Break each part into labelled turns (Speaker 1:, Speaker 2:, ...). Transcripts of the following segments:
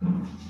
Speaker 1: Thank you.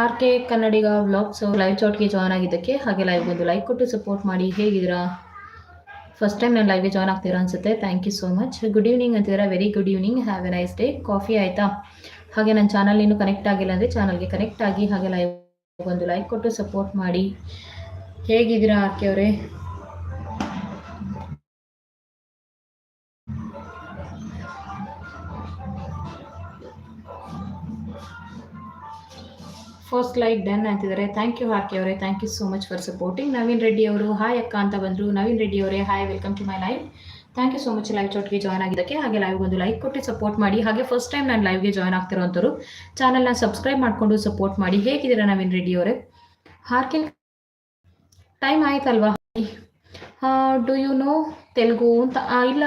Speaker 1: R K Kannadiga vlogs live ಚಾಟ್ಗೆ join ಆಗಿದ್ದಕ್ಕೆ ಹಾಗೆ live ಒಂದು ಲೈಕ್ ಕೊಟ್ಟು ಸಪೋರ್ಟ್ ಮಾಡಿ, ಹೇಗಿದ್ದೀರಾ? ಫಸ್ಟ್ ಟೈಮ್ ನಾನು ಲೈವ್ಗೆ ಜಾಯ್ನ್ ಆಗ್ತೀರಾ ಅನಿಸುತ್ತೆ. Thank you so much good evening ಅಂತಿದ್ದೀರಾ very good evening have a nice day coffee ಆಯಿತಾ? ಹಾಗೆ ನನ್ನ ಚಾನಲ್ ಇನ್ನೂ ಕನೆಕ್ಟ್ ಆಗಿಲ್ಲ ಅಂದರೆ ಚಾನಲ್ಗೆ ಕನೆಕ್ಟ್ ಆಗಿ ಹಾಗೆ ಲೈವ್ ಒಂದು ಲೈಕ್ ಕೊಟ್ಟು ಸಪೋರ್ಟ್ ಮಾಡಿ. ಹೇಗಿದ್ದೀರಾ ಆರ್ ಕೆ ಅವರೇ? ಫಸ್ಟ್ ಲೈಕ್ ಡನ್ ಅಂತಿದ್ದಾರೆ. ಥ್ಯಾಂಕ್ ಯು ಹಾಕಿ ಅವರೇ. Thank you so much for supporting Naveen Reddy ಅವರು ಹಾಯ್ ಅಕ್ಕ ಅಂತ ಬಂದರು. ನವೀನ್ ರೆಡ್ಡಿ ಅವರೇ hi welcome to my live thank you so much live ಚೌಟ್ಗೆ join ಆಗಿದ್ದಕ್ಕೆ. ಹಾಗೆ ಲೈವ್ ಒಂದು ಲೈಕ್ ಕೊಟ್ಟು ಸಪೋರ್ಟ್ ಮಾಡಿ. ಹಾಗೆ ಫಸ್ಟ್ ಟೈಮ್ ನಾನು ಲೈವ್ಗೆ ಜಾಯ್ನ್ ಆಗ್ತಿರೋಂಥವ್ರು ಚಾನಲ್ನ ಸಬ್ಸ್ಕ್ರೈಬ್ ಮಾಡಿಕೊಂಡು ಸಪೋರ್ಟ್ ಮಾಡಿ. ಹೇಗಿದ್ದೀರ ನವೀನ್ ರೆಡ್ಡಿ ಅವರೇ? ಹಾರ್ಕೆ ಟೈಮ್ ಆಯ್ತಲ್ವಾ? ಡೂ ಯು ನೋ ತೆಲುಗು ಅಂತ? ಇಲ್ಲ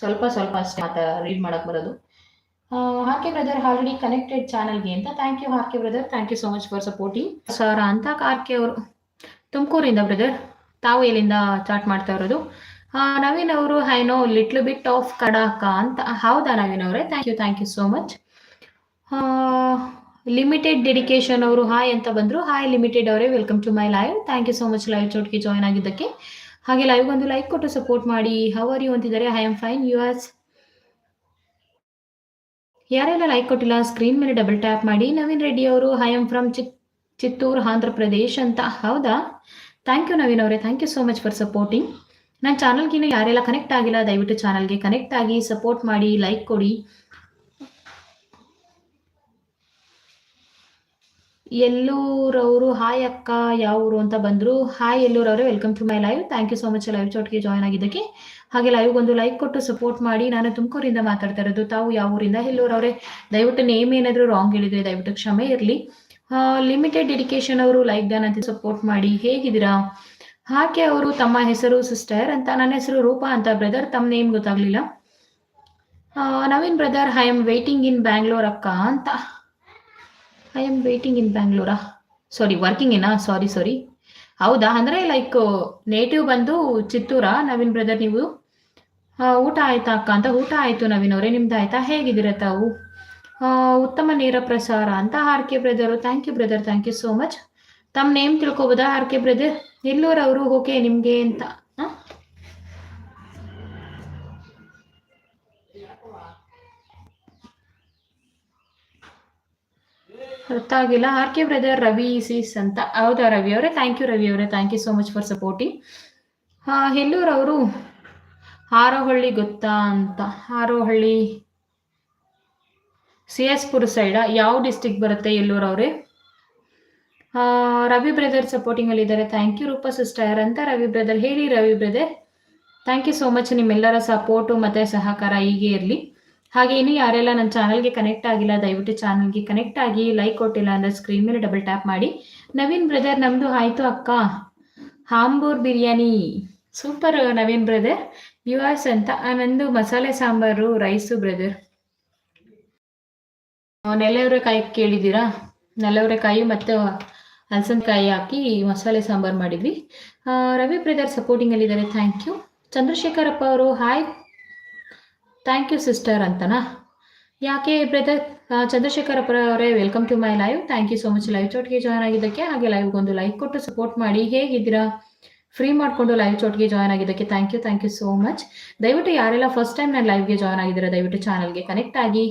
Speaker 1: ಸ್ವಲ್ಪ ಸ್ವಲ್ಪ ಅಷ್ಟೇ ಮಾತಾ ರೀಡ್ ಮಾಡೋಕ್ಕೆ ಬರೋದು. ಹಾರ್ಕೆ ಬ್ರದರ್ ಆಲ್ರೆಡಿ ಕನೆಕ್ಟೆಡ್ ಚಾನಲ್ಗೆ ಅಂತ. Thank you R K brother. Thank you so much for supporting sir ಅಂತ ಕಾರ್ಕೆ ಅವರು, ತುಮಕೂರಿಂದ ಬ್ರದರ್, ತಾವು ಎಲ್ಲಿಂದ ಚಾಟ್ ಮಾಡ್ತಾ ಇರೋದು? ನವೀನ್ ಅವರು I know little bit of ಕಡಾಕ ಅಂತ. ಹೌದಾ ನವೀನ್ ಅವರೇ? Thank you thank you so much limited dedication ಅವರು ಹಾಯ್ ಅಂತ ಬಂದರು. ಹಾಯ್ ಲಿಮಿಟೆಡ್ ಅವರೇ welcome to my live thank you so much live ಚೋಟ್ಗೆ join ಆಗಿದ್ದಕ್ಕೆ. ಹಾಗೆ ಲೈವ್ ಒಂದು ಲೈಕ್ ಕೊಟ್ಟು ಸಪೋರ್ಟ್ ಮಾಡಿ. ಹವರ್ ಆರ್ ಯು ಅಂತಿದ್ದಾರೆ? I am fine you as ಯಾರೆಲ್ಲ ಲೈಕ್ ಕೊಟ್ಟಿಲ್ಲ ಸ್ಕ್ರೀನ್ ಮೇಲೆ ಡಬಲ್ ಟ್ಯಾಪ್ ಮಾಡಿ. ನವೀನ್ ರೆಡ್ಡಿ ಅವರು ಐ ಆಮ್ ಫ್ರಮ್ ಚಿತ್ ಚಿತ್ತೂರು ಆಂಧ್ರ ಪ್ರದೇಶ್ ಅಂತ. ಹೌದಾ? ಥ್ಯಾಂಕ್ ಯು ನವೀನ್ ಅವರೇ. Thank you so much for supporting ನನ್ನ ಚಾನಲ್ಗಿನ್ನೂ ಯಾರೆಲ್ಲ ಕನೆಕ್ಟ್ ಆಗಿಲ್ಲ, ದಯವಿಟ್ಟು ಚಾನಲ್ಗೆ ಕನೆಕ್ಟ್ ಆಗಿ ಸಪೋರ್ಟ್ ಮಾಡಿ ಲೈಕ್ ಕೊಡಿ. ಎಲ್ಲೂರವರು, ಹಾಯ್ ಅಕ್ಕ ಯಾವ ಊರು ಅಂತ ಬಂದರು. Hi ಎಲ್ಲೂರವರೇ, welcome to my live. Thank you so much live ಚಾಟ್ಗೆ join ಆಗಿದ್ದಕ್ಕೆ. ಹಾಗೆ ಲೈವ್ ಒಂದು ಲೈಕ್ ಕೊಟ್ಟು ಸಪೋರ್ಟ್ ಮಾಡಿ ನಾನು ತುಮಕೂರಿಂದ ಮಾತಾಡ್ತಾ ಇರೋದು. ತಾವು ಯಾವ ಊರಿಂದ ಎಲ್ಲೂರವರೇ, ದಯವಿಟ್ಟು ನೇಮ್ ಏನಾದರೂ ರಾಂಗ್ ಹೇಳಿದ್ರೆ ದಯವಿಟ್ಟು ಕ್ಷಮೆ ಇರಲಿ. ಲಿಮಿಟೆಡ್ ಡೆಡಿಕೇಶನ್ ಅವರು ಲೈಕ್ ಡನ್ ಅಂತ ಸಪೋರ್ಟ್ ಮಾಡಿ. ಹೇಗಿದ್ದೀರಾ? ಹಾಗೆ ಅವರು ತಮ್ಮ ಹೆಸರು ಸಿಸ್ಟರ್ ಅಂತ, ನನ್ನ ಹೆಸರು ರೂಪಾ ಅಂತ ಬ್ರದರ್ ತಮ್ಮ ನೇಮ್ ಗೊತ್ತಾಗ್ಲಿಲ್ಲ. Naveen brother I am waiting in Bangalore ಅಕ್ಕ ಅಂತ. ಐ ಆಮ್ ವೇಟಿಂಗ್ ಇನ್ ಬ್ಯಾಂಗ್ಳೂರಾ ಸಾರಿ ವರ್ಕಿಂಗ್ ಏನಾ ಸಾರಿ ಸಾರಿ ಹೌದಾ? ಅಂದರೆ ಲೈಕ್ ನೇಟಿವ್ ಬಂದು ಚಿತ್ತೂರಾ? ನವೀನ್ ಬ್ರದರ್ ನೀವು? ಊಟ ಆಯ್ತಾ ಅಕ್ಕ ಅಂತ? ಊಟ ಆಯಿತು ನವೀನ್ ಅವರೇ, ನಿಮ್ದು ಆಯ್ತಾ? ಹೇಗಿದ್ದೀರ ತಾವು? ಉತ್ತಮ ನೇರ ಪ್ರಸಾರ ಅಂತ R K brother thank you brother thank you so much ತಮ್ಮ ನೇಮ್ ತಿಳ್ಕೊಬೋದಾ ಆರ್ ಕೆ ಬ್ರದರ್ ಎಲ್ಲೂರವರು ಓಕೆ ನಿಮಗೆ ಅಂತ ಆಗಿಲ್ಲ R K brother Ravi sis ಅಂತ. ಹೌದಾ ರವಿ ಅವರೇ? ಥ್ಯಾಂಕ್ ಯು ರವಿ ಅವರೇ. Thank you so much for supporting ಅವರು? ಹಾರೋಹಳ್ಳಿ ಗೊತ್ತಾ ಅಂತ. ಹಾರೋಹಳ್ಳಿ ಸಿ ಎಸ್ ಪುರ ಸೈಡ ಯಾವ ಡಿಸ್ಟಿಕ್ ಬರುತ್ತೆ ಎಲ್ಲೂರವ್ರೆ ರವಿ ಬ್ರದರ್ ಸಪೋರ್ಟಿಂಗಲ್ಲಿ ಇದ್ದಾರೆ ಥ್ಯಾಂಕ್ ಯು ರೂಪಾ ಸಿಸ್ಟರ್ ಅಂತ ರವಿ ಬ್ರದರ್ ಹೇಳಿ Ravi brother thank you so much ನಿಮ್ಮೆಲ್ಲರ ಸಪೋರ್ಟು ಮತ್ತು ಸಹಕಾರ ಹೀಗೆ ಇರಲಿ. ಹಾಗೆ ಇನ್ನು ಯಾರೆಲ್ಲ ನನ್ನ ಚಾನಲ್ಗೆ ಕನೆಕ್ಟ್ ಆಗಿಲ್ಲ, ದಯವಿಟ್ಟು ಚಾನಲ್ಗೆ ಕನೆಕ್ಟ್ ಆಗಿ ಲೈಕ್ ಕೊಟ್ಟಿಲ್ಲ ಅಂದ್ರೆ ಸ್ಕ್ರೀನ್ ಮೇಲೆ ಡಬಲ್ ಟ್ಯಾಪ್ ಮಾಡಿ. ನವೀನ್ ಬ್ರದರ್ ನಮ್ಮದು ಆಯಿತು ಅಕ್ಕ. ಹಾಂಬೂರ್ biryani. Super Naveen brother you hours ಅಂತ ನಂದು ಮಸಾಲೆ ಸಾಂಬಾರು ರೈಸು ಬ್ರದರ್ ನೆಲವರೆಕಾಯಿ ಕೇಳಿದ್ದೀರಾ? ನೆಲವರೆಕಾಯಿ ಮತ್ತು ಹಲಸನಕಾಯಿ ಹಾಕಿ ಮಸಾಲೆ ಸಾಂಬಾರು ಮಾಡಿದ್ವಿ. ರವಿ ಬ್ರದರ್ ಸಪೋರ್ಟಿಂಗಲ್ಲಿದ್ದಾರೆ ಥ್ಯಾಂಕ್ ಯು ಚಂದ್ರಶೇಖರಪ್ಪ ಅವರು ಹಾಯ್ ಥ್ಯಾಂಕ್ ಯು ಸಿಸ್ಟರ್ ಅಂತನಾ ಯಾಕೆ ಬ್ರದರ್ ಚಂದ್ರಶೇಖರಪ್ಪ ಅವರೇ welcome to my live thank you so much live ಚೋಟ್ಗೆ join ಆಗಿದ್ದಕ್ಕೆ. ಹಾಗೆ ಲೈವ್ಗೆ ಒಂದು ಲೈಕ್ ಕೊಟ್ಟು ಸಪೋರ್ಟ್ ಮಾಡಿ. ಹೇಗಿದ್ದೀರಾ? ಫ್ರೀ ಮಾಡಿಕೊಂಡು ಲೈವ್ ಚೋಟ್ಗೆ ಜಾಯ್ನ್ ಆಗಿದ್ದಕ್ಕೆ thank you thank you so much ದಯವಿಟ್ಟು ಯಾರೆಲ್ಲ ಫಸ್ಟ್ ಟೈಮ್ ನಾನು ಲೈವ್ಗೆ ಜಾಯ್ನ್ ಆಗಿದ್ದೀರಾ, ದಯವಿಟ್ಟು ಚಾನಲ್ಗೆ ಕನೆಕ್ಟ್ ಆಗಿ.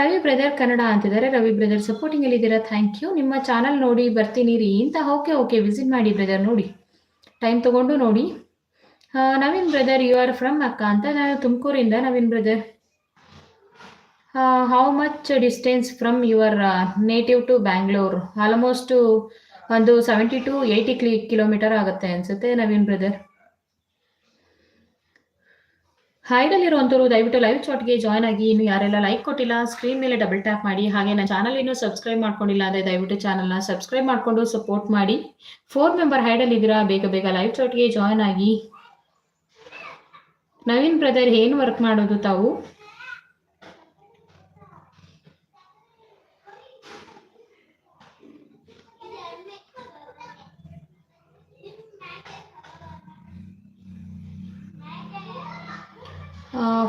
Speaker 1: ರವಿ ಬ್ರದರ್ ಕನ್ನಡ ಅಂತಿದ್ದಾರೆ. ರವಿ ಬ್ರದರ್ ಸಪೋರ್ಟಿಂಗ್ ಇದ್ದೀರಾ? ಥ್ಯಾಂಕ್ ಯು ನಿಮ್ಮ ಚಾನಲ್ ನೋಡಿ, ಬರ್ತೀನಿ ರೀ. ಅಂತ ಓಕೆ ಓಕೆ ವಿಸಿಟ್ ಮಾಡಿ ಬ್ರದರ್ ನೋಡಿ. ಟೈಮ್ ತಗೊಂಡು ನೋಡಿ. Naveen brother you are from ಅಕ್ಕ ಅಂತ ನಾನು ತುಮಕೂರಿಂದ, Naveen brother how much distance from your native to Bangalore almost ಒಂದು ಸೆವೆಂಟಿ ಟು ಏಯ್ಟಿ ಕ್ಲಿ ಕಿಲೋಮೀಟರ್ ಆಗುತ್ತೆ ಅನ್ಸುತ್ತೆ, ನವೀನ್ ಬ್ರದರ್ ಹೈಡಲ್ಲಿರುವಂಥವ್ರು ದಯವಿಟ್ಟು ಲೈವ್ ಚಾಟ್ಗೆ ಜಾಯ್ನ್ ಆಗಿ, ಇನ್ನು ಯಾರೆಲ್ಲ ಲೈಕ್ ಕೊಟ್ಟಿಲ್ಲ ಸ್ಕ್ರೀನ್ ಮೇಲೆ ಡಬಲ್ ಟ್ಯಾಪ್ ಮಾಡಿ, ಹಾಗೆ ನನ್ನ ಚಾನಲ್ ಇನ್ನೂ ಸಬ್ಸ್ಕ್ರೈಬ್ ಮಾಡ್ಕೊಂಡಿಲ್ಲ ಅಂದರೆ ದಯವಿಟ್ಟು ಚಾನಲ್ನ ಸಬ್ಸ್ಕ್ರೈಬ್ ಮಾಡಿಕೊಂಡು ಸಪೋರ್ಟ್ ಮಾಡಿ. ಫೋರ್ ಮೆಂಬರ್ ಹೈಡಲ್ಲಿ ಇದ್ದೀರಾ ಬೇಗ ಬೇಗ ಲೈವ್ ಚಾಟ್ಗೆ ಜಾಯ್ನ್ ಆಗಿ. ನವೀನ್ ಬ್ರದರ್ ಏನು ವರ್ಕ್ ಮಾಡೋದು ತಾವು?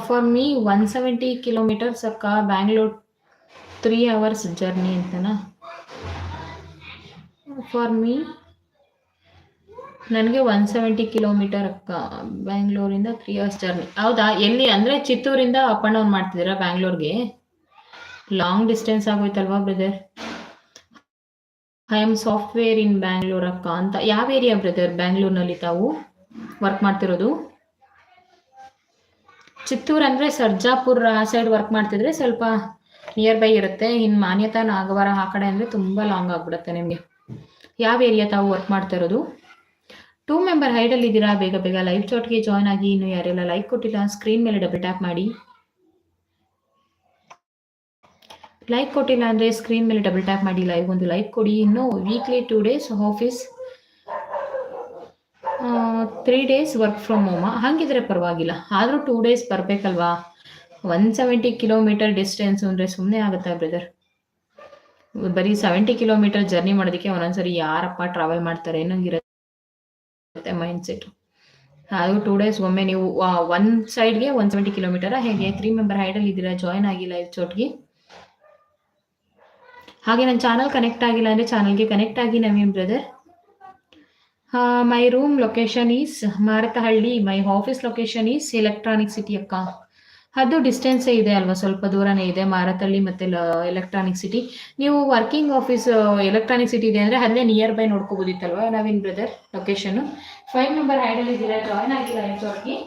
Speaker 1: For me one seventy kilometres ಅಕ್ಕ ಬ್ಯಾಂಗ್ಳೂರ್ ತ್ರೀ ಅವರ್ಸ್ ಜರ್ನಿ ಅಂತನಾ? ಫಾರ್ ಮೀ ನನಗೆ ಒನ್ ಸೆವೆಂಟಿ ಕಿಲೋಮೀಟರ್ ಅಕ್ಕ ಬ್ಯಾಂಗ್ಳೂರಿಂದ ತ್ರೀ ಅವರ್ಸ್ ಜರ್ನಿ ಹೌದಾ? ಎಲ್ಲಿ? ಅಂದರೆ ಚಿತ್ತೂರಿಂದ ಅಪ್ ಆ್ಯಂಡ್ ಡೌನ್ ಮಾಡ್ತಿದ್ದೀರಾ ಬ್ಯಾಂಗ್ಳೂರ್ಗೆ long distance ಆಗೋಯ್ತಲ್ವಾ brother I am software in Bangalore ಅಕ್ಕ ಅಂತ. ಯಾವ ಏರಿಯಾ ಬ್ರದರ್ ಬ್ಯಾಂಗ್ಳೂರ್ನಲ್ಲಿ ತಾವು ವರ್ಕ್ ಮಾಡ್ತಿರೋದು? ಚಿತ್ತೂರು ಅಂದರೆ ಸರ್ಜಾಪುರ, ಆ ಸೈಡ್ ವರ್ಕ್ ಮಾಡ್ತಿದ್ರೆ ಸ್ವಲ್ಪ ನಿಯರ್ ಬೈ ಇರುತ್ತೆ. ಇನ್ನು ಮಾನ್ಯತಾ ನಾಗವಾರ ಆ ಕಡೆ ಅಂದರೆ ತುಂಬ ಲಾಂಗ್ ಆಗಿಬಿಡುತ್ತೆ ನಿಮಗೆ. ಯಾವ ಏರಿಯಾ ತಾವು ವರ್ಕ್ ಮಾಡ್ತಾ ಇರೋದು ಟೂ ಮೆಂಬರ್ ಹೈಡಲ್ಲಿ ಇದ್ದೀರಾ? ಬೇಗ ಬೇಗ ಲೈವ್ ಚಾಟ್ಗೆ ಜಾಯ್ನ್ ಆಗಿ ಇನ್ನು ಯಾರೆಲ್ಲ ಲೈಕ್ ಕೊಟ್ಟಿಲ್ಲ ಸ್ಕ್ರೀನ್ ಮೇಲೆ ಡಬಲ್ ಟ್ಯಾಪ್ ಮಾಡಿ. ಲೈಕ್ ಕೊಟ್ಟಿಲ್ಲ ಅಂದರೆ ಸ್ಕ್ರೀನ್ ಮೇಲೆ ಡಬಲ್ ಟ್ಯಾಪ್ ಮಾಡಿ ಲೈವ್ ಒಂದು ಲೈಕ್ ಕೊಡಿ. ಇನ್ನು weekly two days office three days work from home ಹಾಗಿದ್ರೆ ಪರವಾಗಿಲ್ಲ. ಆದರೂ ಟೂ ಡೇಸ್ ಬರಬೇಕಲ್ವಾ? ಒನ್ ಸೆವೆಂಟಿ ಕಿಲೋಮೀಟರ್ ಡಿಸ್ಟೆನ್ಸ್ ಅಂದರೆ ಸುಮ್ಮನೆ ಆಗುತ್ತಾ ಬ್ರದರ್ ಬರೀ ಸೆವೆಂಟಿ ಕಿಲೋಮೀಟರ್ ಜರ್ನಿ ಮಾಡೋದಕ್ಕೆ ಒಂದೊಂದ್ಸರಿ ಯಾರಪ್ಪ ಟ್ರಾವೆಲ್ ಮಾಡ್ತಾರೆ ಅನ್ನೋಂಗಿರುತ್ತೆ ಮೈಂಡ್ ಸೆಟ್ ಅದು ಟೂ ಡೇಸ್ ಒಮ್ಮೆ ನೀವು ಒನ್ ಸೈಡ್ಗೆ ಒನ್ ಸೆವೆಂಟಿ ಕಿಲೋಮೀಟರ್ ಹೇಗೆ? ತ್ರೀ ಮೆಂಬರ್ ಹೈಡಲ್ಲಿ ಇದ್ದೀರಾ? ಜಾಯ್ನ್ ಆಗಿಲ್ಲ ಇದು ಚೋಟ್ಗೆ ಹಾಗೆ ನನ್ನ ಚಾನಲ್ ಕನೆಕ್ಟ್ ಆಗಿಲ್ಲ ಅಂದರೆ ಚಾನಲ್ಗೆ ಕನೆಕ್ಟ್ ಆಗಿ Naveen brother my room location is Marathahalli. My office location is electronic city ಅಕ್ಕ. ಅದು ಡಿಸ್ಟೆನ್ಸೇ ಇದೆ ಅಲ್ವಾ? ಸ್ವಲ್ಪ ದೂರನೇ ಇದೆ. ಮಾರತಳ್ಳಿ ಮತ್ತು ಎಲೆಕ್ಟ್ರಾನಿಕ್ ಸಿಟಿ ನೀವು ವರ್ಕಿಂಗ್ ಆಫೀಸ್ ಎಲೆಕ್ಟ್ರಾನಿಕ್ ಸಿಟಿ ಇದೆ ಅಂದರೆ ಅಲ್ಲೇ near by ನೋಡ್ಕೋಬೋದಿತ್ತಲ್ವಾ? Naveen brother location five number ಹೈಡಲ್ಲಿ ಇದ್ದೀರಾ? ಜಾಯ್ನ್ ಆಗಿಲ್ಲ ರೆಸಾರ್ಟ್ಗೆ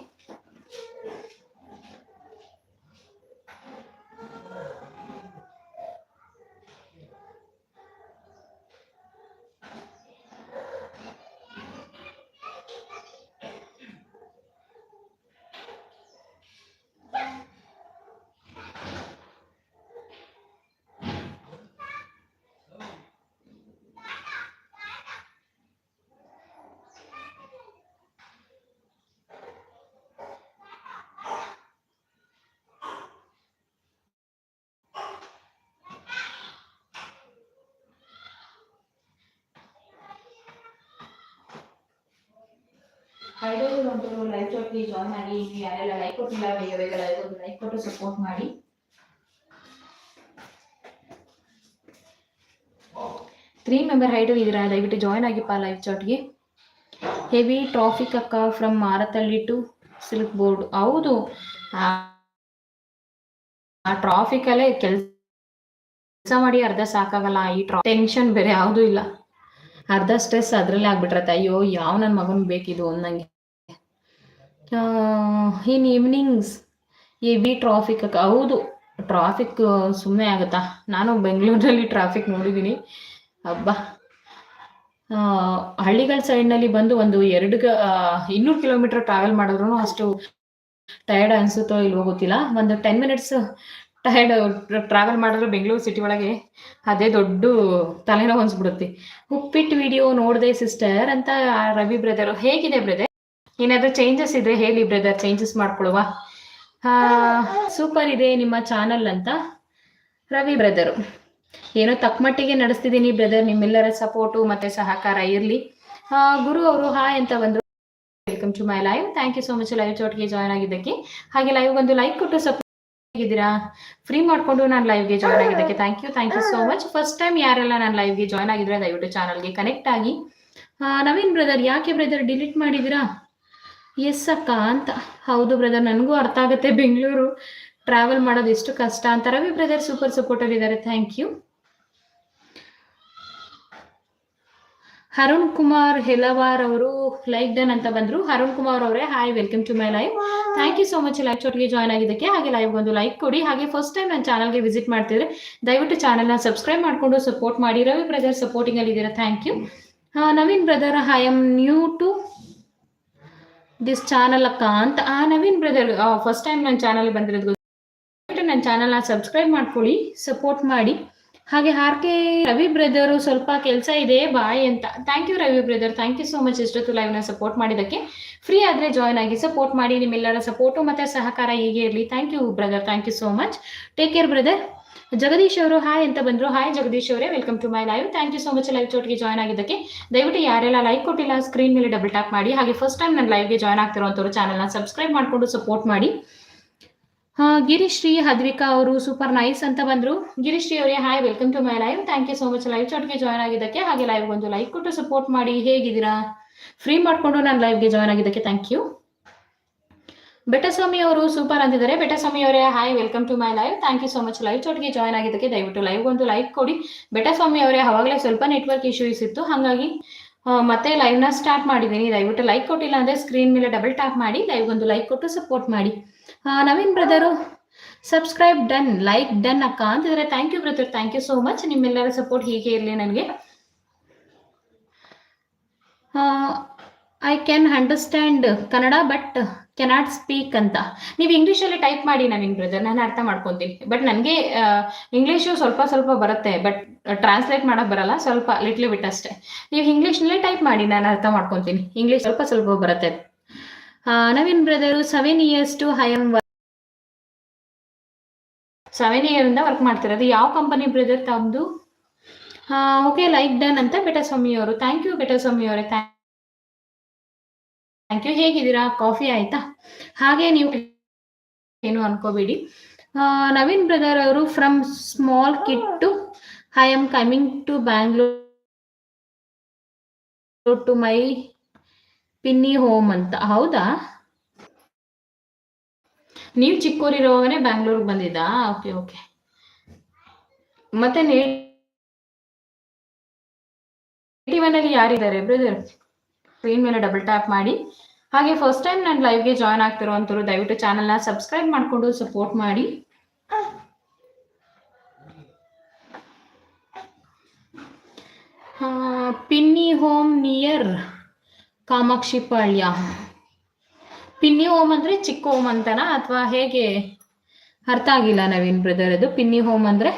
Speaker 1: ಐಡಲ್ ಒಂಚೂರು ಲೈವ್ ಜೊತೆ ಜಾಯ್ನ್ ಆಗಿ ಇನ್ನು ಯಾರೆಲ್ಲ ಲೈಕ್ ಕೊಟ್ಟಿಲ್ಲ ಬೇಗ ಲೈಕ್ ಕೊಟ್ಟು ಸಪೋರ್ಟ್ ಮಾಡಿ ತ್ರೀ ಮೆಂಬರ್ ಹೈಡೋ ಇದ್ದೀರಾ ದಯವಿಟ್ಟು ಜಾಯ್ನ್ ಆಗಿಪ್ಪ ಲೈವ್ ಚಾಟ್ಗೆ ಹೆವಿ ಟ್ರಾಫಿಕ್ ಅಕ್ಕ from Marathahalli to silk board ಹೌದು ಆ ಟ್ರಾಫಿಕಲ್ಲೇ ಕೆಲಸ ಮಾಡಿ ಅರ್ಧ ಸಾಕಾಗಲ್ಲ ಈ ಟ್ರಾ ಟೆನ್ಷನ್ ಬೇರೆ ಯಾವುದೂ ಇಲ್ಲ ಅರ್ಧ ಸ್ಟ್ರೆಸ್ ಅದರಲ್ಲೇ ಆಗ್ಬಿಟ್ರತ್ತೆ ಅಯ್ಯೋ ಯಾವ ನನ್ನ ಮಗನ್ ಬೇಕಿದು ಅನ್ನಂಗೆ ಇನ್ ಈವ್ನಿಂಗ್ಸ್ ಹೆವಿ ಟ್ರಾಫಿಕ್ ಹೌದು. ಟ್ರಾಫಿಕ್ ಸುಮ್ಮನೆ ಆಗುತ್ತಾ? ನಾನು ಬೆಂಗಳೂರಲ್ಲಿ ಟ್ರಾಫಿಕ್ ನೋಡಿದ್ದೀನಿ ಹಬ್ಬ ಹಳ್ಳಿಗಳ ಸೈಡ್ನಲ್ಲಿ ಬಂದು ಒಂದು ಎರಡು ಇನ್ನೂರು ಕಿಲೋಮೀಟರ್ ಟ್ರಾವೆಲ್ ಮಾಡಿದ್ರು ಅಷ್ಟು ಟಯರ್ಡ್ ಅನಿಸುತ್ತೋ ಇಲ್ವೋ ಗೊತ್ತಿಲ್ಲ. ಒಂದು ಟೆನ್ ಮಿನಿಟ್ಸ್ ಟಯರ್ಡ್ ಟ್ರಾವೆಲ್ ಮಾಡಿದ್ರೆ ಬೆಂಗಳೂರು ಸಿಟಿ ಒಳಗೆ. ಅದೇ ದೊಡ್ಡ ತಲೆನೋವು ಅನ್ಸ್ಬಿಡುತ್ತೆ. ಉಪ್ಪಿಟ್ಟು ವಿಡಿಯೋ ನೋಡಿದೆ ಸಿಸ್ಟರ್ ಅಂತ ರವಿ ಬ್ರದರ್ ಹೇಗಿದೆ ಬ್ರದರ್ ಏನಾದರೂ ಚೇಂಜಸ್ ಇದ್ರೆ ಹೇಳಿ ಬ್ರದರ್ ಚೇಂಜಸ್ ಮಾಡ್ಕೊಳ್ಳುವ ಸೂಪರ್ ಇದೆ ನಿಮ್ಮ ಚಾನಲ್ ಅಂತ. ರವಿ ಬ್ರದರು ಏನೋ ತಕ್ಕಮಟ್ಟಿಗೆ ನಡೆಸ್ತಿದ್ದೀನಿ ಬ್ರದರ್ ನಿಮ್ಮೆಲ್ಲರ ಸಪೋರ್ಟು ಮತ್ತೆ ಸಹಕಾರ ಇರಲಿ. ಗುರು ಅವರು ಹಾಯ್ ಅಂತ ಬಂದರು. Welcome to my live thank you so much live ಚೋಟ್ಗೆ join ಆಗಿದ್ದಕ್ಕೆ. ಹಾಗೆ ಲೈವ್ ಒಂದು ಲೈಕ್ ಕೊಟ್ಟು ಸಪೋರ್ಟ್ ಫ್ರೀ ಮಾಡಿಕೊಂಡು ನಾನು ಲೈವ್ಗೆ ಜಾಯ್ನ್ ಆಗಿದ್ದಕ್ಕೆ. Thank you thank you so much first time ಯಾರೆಲ್ಲ ನಾನು ಲೈವ್ಗೆ ಜಾಯ್ನ್ ಆಗಿದ್ರೆ ದಯವಿಟ್ಟು ಚಾನಲ್ಗೆ ಕನೆಕ್ಟ್ ಆಗಿ. ನವೀನ್ ಬ್ರದರ್ ಯಾಕೆ ಬ್ರದರ್ ಡಿಲೀಟ್ ಮಾಡಿದ್ದೀರಾ? ಎಸ್ ಅಕ್ಕ ಅಂತ. ಹೌದು ಬ್ರದರ್ ನನಗೂ ಅರ್ಥ ಆಗುತ್ತೆ. ಬೆಂಗಳೂರು ಟ್ರಾವೆಲ್ ಮಾಡೋದು ಎಷ್ಟು ಕಷ್ಟ ಅಂತ. ರವಿ ಬ್ರದರ್ ಸೂಪರ್ ಸಪೋರ್ಟರ್ ಇದ್ದಾರೆ ಥ್ಯಾಂಕ್ ಯು ಅರುಣ್ ಕುಮಾರ್ ಹೆಲವಾರ್ ಅವರು ಲೈಕ್ ಡನ್ ಅಂತ ಬಂದ್ರು. ಅರುಣ್ ಕುಮಾರ್ ಅವರೇ hi welcome to my live thank you so much live ಚೋಟ್ಗೆ join ಆಗಿದ್ದಕ್ಕೆ. ಹಾಗೆ ಲೈವ್ ಒಂದು ಲೈಕ್ ಕೊಡಿ. ಹಾಗೆ ಫಸ್ಟ್ ಟೈಮ್ ನನ್ನ ಚಾನಲ್ಗೆ ವಿಸಿಟ್ ಮಾಡ್ತಿದ್ರೆ ದಯವಿಟ್ಟು ಚಾನಲ್ನ ಸಬ್ಸ್ಕ್ರೈಬ್ ಮಾಡಿಕೊಂಡು ಸಪೋರ್ಟ್ ಮಾಡಿ. ರವಿ ಬ್ರದರ್ ಸಪೋರ್ಟಿಂಗ್ ಅಲ್ಲಿ ಇದ್ದೀರಾ? Thank you Naveen brother I am new to this channel ಅಕ್ಕ ಅಂತ ಆ, ನವೀನ್ ಬ್ರದರ್ ಫಸ್ಟ್ ಟೈಮ್ ನನ್ನ ಚಾನಲ್ ಬಂದಿರೋದು ನನ್ನ ಚಾನಲ್ನ ಸಬ್ಸ್ಕ್ರೈಬ್ ಮಾಡ್ಕೊಳ್ಳಿ ಸಪೋರ್ಟ್ ಮಾಡಿ. ಹಾಗೆ ಆರ್ ಕೆ ರವಿ ಬ್ರದರು ಸ್ವಲ್ಪ ಕೆಲಸ ಇದೆ, ಬಾಯ್ ಅಂತ. Thank you Ravi brother thank you so much ಇಷ್ಟೊತ್ತು ಲೈವ್ನ ಸಪೋರ್ಟ್ ಮಾಡಿದ್ದಕ್ಕೆ. ಫ್ರೀ ಆದರೆ ಜಾಯ್ನ್ ಆಗಿ ಸಪೋರ್ಟ್ ಮಾಡಿ, ನಿಮ್ಮೆಲ್ಲರ ಸಪೋರ್ಟು ಮತ್ತು ಸಹಕಾರ ಹೀಗೆ ಇರಲಿ. Thank you brother thank you so much take care brother Jagadish ಅವರು ಹಾಯ್ ಅಂತ ಬಂದ್ರು. ಹಾಯ್ ಜಗದೀಶ್ ಅವರೇ welcome to my live thank you so much live ಚೋಟ್ಗೆ join ಆಗಿದ್ದಕ್ಕೆ. ದಯವಿಟ್ಟು ಯಾರೆಲ್ಲ ಲೈಕ್ ಕೊಟ್ಟಿಲ್ಲ ಸ್ಕ್ರೀನ್ ಮೇಲೆ ಡಬಲ್ ಟ್ಯಾಪ್ ಮಾಡಿ. ಹಾಗೆ ಫಸ್ಟ್ ಟೈಮ್ ನನ್ನ ಲೈವ್ಗೆ ಜಾಯ್ನ್ ಆಗ್ತಿರೋಂಥವ್ರು ಚಾನಲ್ನ ಸಬ್ಸ್ಕ್ರೈಬ್ ಮಾಡಿಕೊಂಡು ಸಪೋರ್ಟ್ ಮಾಡಿ. ಹಾ, ಗಿರೀಶ್ ಶ್ರೀ ಹದ್ವಿಕಾ ಅವರು ಸೂಪರ್ ನೈಸ್ ಅಂತ ಬಂದ್ರು. ಗಿರಿಶ್ರೀ ಶ್ರೀ ಅವರೇ hi welcome to my live thank you so much live ಚೋಟ್ಗೆ join ಆಗಿದ್ದಕ್ಕೆ. ಹಾಗೆ ಲೈವ್ ಒಂದು ಲೈಕ್ ಕೊಟ್ಟು ಸಪೋರ್ಟ್ ಮಾಡಿ. ಹೇಗಿದ್ದೀರಾ? ಫ್ರೀ ಮಾಡಿಕೊಂಡು ನಾನು ಲೈವ್ಗೆ ಜಾಯ್ನ್ ಆಗಿದ್ದಕ್ಕೆ ಥ್ಯಾಂಕ್ ಯು ಬೆಟಸ್ವಾಮಿ ಅವರು ಸೂಪರ್ ಅಂತಿದ್ದಾರೆ. ಬೆಟ್ಟಸ್ವಾಮಿ ಅವರೇ hi welcome to my live thank you so much live ಚೋಟ್ಗೆ join ಆಗಿದ್ದಕ್ಕೆ ದಯವಿಟ್ಟು ಲೈವ್ ಒಂದು ಲೈಕ್ ಕೊಡಿ. ಬೆಟ್ಟಸ್ವಾಮಿ ಅವರೇ, ಅವಾಗಲೇ ಸ್ವಲ್ಪ ನೆಟ್ವರ್ಕ್ ಇಶ್ಯೂಸ್ ಇತ್ತು. ಹಾಗಾಗಿ ಮತ್ತೆ ಲೈವ್ನ ಸ್ಟಾರ್ಟ್ ಮಾಡಿದ್ದೀನಿ. ದಯವಿಟ್ಟು ಲೈಕ್ ಕೊಟ್ಟಿಲ್ಲ ಅಂದರೆ ಸ್ಕ್ರೀನ್ ಮೇಲೆ ಡಬಲ್ ಟ್ಯಾಪ್ ಮಾಡಿ ಲೈವ್ ಒಂದು ಲೈಕ್ ಕೊಟ್ಟು ಸಪೋರ್ಟ್ ಮಾಡಿ. Naveen brother subscribe done like done ಅಕ್ಕ ಅಂತಿದ್ರೆ thank you brother thank you so much ನಿಮ್ಮೆಲ್ಲರ ಸಪೋರ್ಟ್ ಹೀಗೆ ಇರಲಿ ನನಗೆ. I can understand Kannada but cannot speak ಅಂತ. ನೀವು ಇಂಗ್ಲೀಷಲ್ಲಿ ಟೈಪ್ ಮಾಡಿ ನವೀನ್ ಬ್ರದರ್ ನಾನು ಅರ್ಥ ಮಾಡ್ಕೊತೀನಿ. ಬಟ್ ನನಗೆ ಇಂಗ್ಲೀಷು ಸ್ವಲ್ಪ ಸ್ವಲ್ಪ ಬರುತ್ತೆ ಬಟ್ ಟ್ರಾನ್ಸ್ಲೇಟ್ ಮಾಡೋಕೆ ಬರಲ್ಲ, ಸ್ವಲ್ಪ ಲಿಟ್ಲಿ ಬಿಟ್ ಅಷ್ಟೇ. ನೀವು ಇಂಗ್ಲೀಷ್ನಲ್ಲೇ ಟೈಪ್ ಮಾಡಿ, ನಾನು ಅರ್ಥ ಮಾಡ್ಕೊತೀನಿ. ಇಂಗ್ಲೀಷ್ ಸ್ವಲ್ಪ ಸ್ವಲ್ಪ ಬರುತ್ತೆ. Naveen brother seven years to I am seven ಇಯರಿಂದ work ಮಾಡ್ತಿರೋದು. ಯಾವ ಕಂಪನಿ ಬ್ರದರ್ ತಮ್ಮದು ಓಕೆ ಲೈಕ್ ಡನ್ ಅಂತ ಬೆಟಸ್ವಾಮಿ ಅವರು. ಥ್ಯಾಂಕ್ ಯು ಬೆಟಸ್ವಾಮಿ ಅವರೇ. Thank you. ಹೇಗಿದ್ದೀರಾ? ಕಾಫಿ ಆಯ್ತಾ? ಹಾಗೆ ನೀವು ಏನು ಅನ್ಕೋಬೇಡಿ. ನವೀನ್ ಬ್ರದರ್ ಅವರು from small kid to I am coming to Bangalore to my pinni home ಅಂತ. ಹೌದಾ? ನೀವು ಚಿಕ್ಕೂರಿರುವಾಗನೇ ಬ್ಯಾಂಗ್ಳೂರ್ಗೆ ಬಂದಿದ್ದಾ? Okay okay. ಮತ್ತೆ ನೇಟಿವನಲ್ಲಿ ಯಾರಿದ್ದಾರೆ ಬ್ರದರ್? ಸ್ಕ್ರೀನ್ ಮೇಲೆ ಡಬಲ್ ಟ್ಯಾಪ್ ಮಾಡಿ. ಹಾಗೆ ಫಸ್ಟ್ ಟೈಮ್ ನಾನು ಲೈವ್ಗೆ ಜಾಯ್ನ್ ಆಗ್ತಿರೋವಂಥವ್ರು ದಯವಿಟ್ಟು ಚಾನಲ್ನ ಸಬ್ಸ್ಕ್ರೈಬ್ ಮಾಡಿಕೊಂಡು ಸಪೋರ್ಟ್ ಮಾಡಿ. Pinni home near Kamakshi Palya. Pinni home ಅಂದ್ರೆ ಚಿಕ್ಕ ಹೋಮ್ ಅಂತನಾ? ಅಥವಾ ಹೇಗೆ? ಅರ್ಥ ಆಗಿಲ್ಲ ನವೀನ್ ಬ್ರದರ್ ಅದು ಪಿನ್ನಿ ಹೋಮ್ ಅಂದ್ರೆ?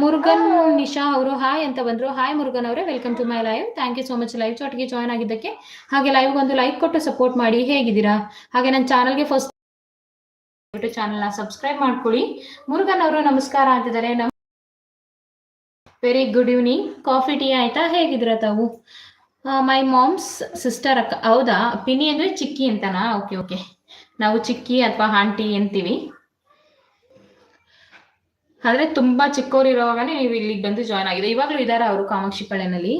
Speaker 1: ಮುರುಗನ್ ನಿಶಾ ಅವರು, ಹಾಯ್ ಅಂತ ಬಂದ್ರು. ಹಾಯ್ ಮುರುಗನ್ ಅವರೇ welcome to my live thank you so much live ಚಾಟ್ಗೆ join ಆಗಿದ್ದಕ್ಕೆ. ಹಾಗೆ ಲೈವ್ ಒಂದು ಲೈಕ್ ಕೊಟ್ಟು ಸಪೋರ್ಟ್ ಮಾಡಿ. ಹೇಗಿದ್ದೀರಾ? ಹಾಗೆ ನನ್ನ ಚಾನಲ್ಗೆ ಫಸ್ಟ್ ಚಾನಲ್ನ ಸಬ್ಸ್ಕ್ರೈಬ್ ಮಾಡ್ಕೊಳ್ಳಿ. ಮುರುಗನ್ ಅವರು, ನಮಸ್ಕಾರ ಅಂತಿದ್ದಾರೆ. ನಮ್ very good evening coffee tea ಆಯ್ತಾ? ಹೇಗಿದ್ದೀರಾ ತಾವು? ಮೈ ಮಾಮ್ಸ್ ಸಿಸ್ಟರ್ ಅಕ್ಕ ಹೌದಾ? ಪಿನಿ ಅಂದ್ರೆ ಚಿಕ್ಕಿ ಅಂತನಾ? ಓಕೆ ಓಕೆ ನಾವು ಚಿಕ್ಕಿ ಅಥವಾ ಆಂಟಿ ಅಂತೀವಿ. ಆದ್ರೆ ತುಂಬಾ ಚಿಕ್ಕವ್ರು ಇರೋವಾಗನೇ ನೀವು ಇಲ್ಲಿಗೆ ಬಂದು ಜಾಯ್ನ್ ಆಗಿದೆ ಇವಾಗಲೂ ಇದಾರ ಅವರು ಕಾಮಾಕ್ಷಿ ಪಾಳ್ಯನಲ್ಲಿ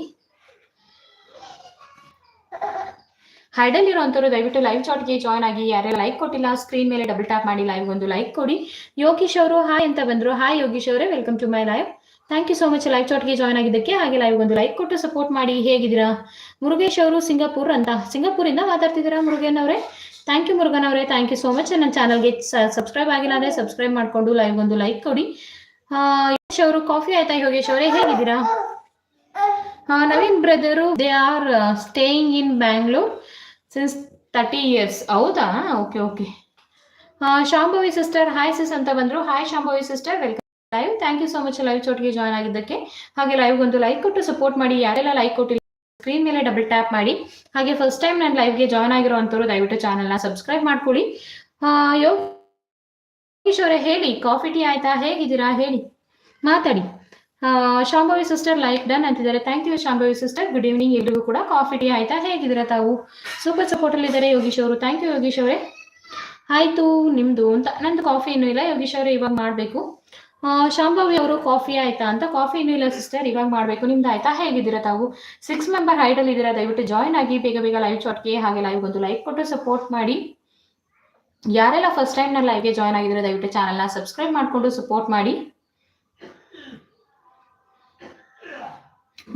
Speaker 1: ಹೈಡಲ್ ಇರೋಂಥವ್ರು ದಯವಿಟ್ಟು ಲೈವ್ ಚಾಟ್ಗೆ ಜಾಯ್ನ್ ಆಗಿ. ಯಾರೇ ಲೈಕ್ ಕೊಟ್ಟಿಲ್ಲ ಸ್ಕ್ರೀನ್ ಮೇಲೆ ಡಬಲ್ ಟ್ಯಾಪ್ ಮಾಡಿ ಲೈವ್ ಒಂದು ಲೈಕ್ ಕೊಡಿ. ಯೋಗೀಶ್ ಅವರು ಹಾಯ್ ಅಂತ ಬಂದ್ರು. ಹಾಯ್ ಯೋಗೀಶ್ ಅವರೇ welcome to my live thank you so much live ಚಾಟ್ಗೆ join ಆಗಿದ್ದಕ್ಕೆ. ಹಾಗೆ ಲೈವ್ ಒಂದು ಲೈಕ್ ಕೊಟ್ಟು ಸಪೋರ್ಟ್ ಮಾಡಿ. ಹೇಗಿದ್ದೀರಾ? ಮುರುಗೇಶ್ ಅವರು, ಸಿಂಗಾಪುರ್ ಅಂತ. ಸಿಂಗಾಪುರಿಂದ ಮಾತಾಡ್ತಿದ್ದೀರಾ ಮುರುಗೇನ್ ಅವರೇ? ಥ್ಯಾಂಕ್ ಯು ಮುರುಗನ್ ಅವರೇ. ಥ್ಯಾಂಕ್ ಯು ಸೋ ಮಚ್ ನನ್ನ ಚಾನಲ್ಗೆ ಸಬ್ಸ್ಕ್ರೈಬ್ ಆಗಿಲ್ಲ ಅಂದ್ರೆ ಸಬ್ಸ್ಕ್ರೈಬ್ ಮಾಡಿಕೊಂಡು ಲೈವ್ ಒಂದು ಲೈಕ್ ಕೊಡಿ. ಆ, ಯೋಗೇಶ್ ಅವರು ಕಾಫಿ ಆಯ್ತಾ ಯೋಗೇಶ್ ಅವರೇ? ಹೇಗಿದ್ದೀರಾ? Naveen brother they are staying in Bangalore since thirty years ಹೌದಾ? Okay okay Shambhavi sister hi sis ಅಂತ ಬಂದರು. Hi Shambhavi sister welcome live thank you so much live ಚೋಟ್ಗೆ join ಆಗಿದ್ದಕ್ಕೆ. ಹಾಗೆ ಲೈವ್ ಒಂದು ಲೈಕ್ ಕೊಟ್ಟು ಸಪೋರ್ಟ್ ಮಾಡಿ. ಯಾರೆಲ್ಲ ಲೈಕ್ ಕೊಟ್ಟಿಲ್ಲ ಸ್ಕ್ರೀನ್ ಮೇಲೆ ಡಬಲ್ ಟ್ಯಾಪ್ ಮಾಡಿ. ಹಾಗೆ ಫಸ್ಟ್ ಟೈಮ್ ನಾನು ಲೈವ್ಗೆ ಜಾಯ್ನ್ ಆಗಿರೋವಂಥವ್ರು ದಯವಿಟ್ಟು ಚಾನಲ್ನ ಸಬ್ಸ್ಕ್ರೈಬ್ ಮಾಡ್ಕೊಳ್ಳಿ. ಯೋಗೇಶ್ ಅವರೇ ಹೇಳಿ ಕಾಫಿ ಟೀ ಆಯ್ತಾ? ಹೇಗಿದ್ದೀರಾ? ಹೇಳಿ. ಮಾತಾಡಿ. ಶಾಂಭವಿ ಸಿಸ್ಟರ್ ಲೈಕ್ ಡನ್ ಅಂತಿದ್ದಾರೆ. Thank you Shambhavi sister good evening ಎಲ್ರಿಗೂ ಕೂಡ ಕಾಫಿ ಟೀ ಆಯ್ತಾ? ಹೇಗಿದ್ದೀರಾ ತಾವು? ಸೂಪರ್ ಸಪೋರ್ಟಲ್ಲಿ ಇದ್ದಾರೆ ಯೋಗೀಶ್ ಅವರು. ಥ್ಯಾಂಕ್ ಯು ಯೋಗೀಶ್ ಅವರೇ. ಆಯ್ತು, ನಿಮ್ದು ಅಂತ. ನಂದು ಕಾಫಿ ಇನ್ನೂ ಇಲ್ಲ. ಯೋಗೀಶ್ ಅವರೇ ಇವಾಗ ಮಾಡಬೇಕು. ಶಾಂಭವಿ ಅವರು ಕಾಫಿ ಆಯ್ತಾ ಅಂತ ಕಾಫಿ ಇನ್ನೂ ಇಲ್ಲ ಸಿಸ್ಟರ್ ಇವಾಗ ಮಾಡಬೇಕು. ನಿಮ್ದು ಆಯ್ತಾ? ಹೇಗಿದ್ದೀರಾ ತಾವು? ಸಿಕ್ಸ್ ಮೆಂಬರ್ ಹೈಡಲ್ಲಿ ಇದ್ದೀರಾ? ದಯವಿಟ್ಟು ಜಾಯ್ನ್ ಆಗಿ ಬೇಗ ಬೇಗ ಲೈವ್ ಚಾಟ್ಗೆ ಹಾಗೆ ಲೈವ್ ಒಂದು ಲೈಕ್ ಕೊಟ್ಟು ಸಪೋರ್ಟ್ ಮಾಡಿ. ಯಾರೆಲ್ಲ ಫಸ್ಟ್ ಟೈಮ್ ನಾನು ಲೈವ್ಗೆ ಜಾಯ್ನ್ ಆಗಿದ್ದೀರಾ, ದಯವಿಟ್ಟು ಚಾನಲ್ನ ಸಬ್ಸ್ಕ್ರೈಬ್ ಮಾಡಿಕೊಂಡು ಸಪೋರ್ಟ್ ಮಾಡಿ.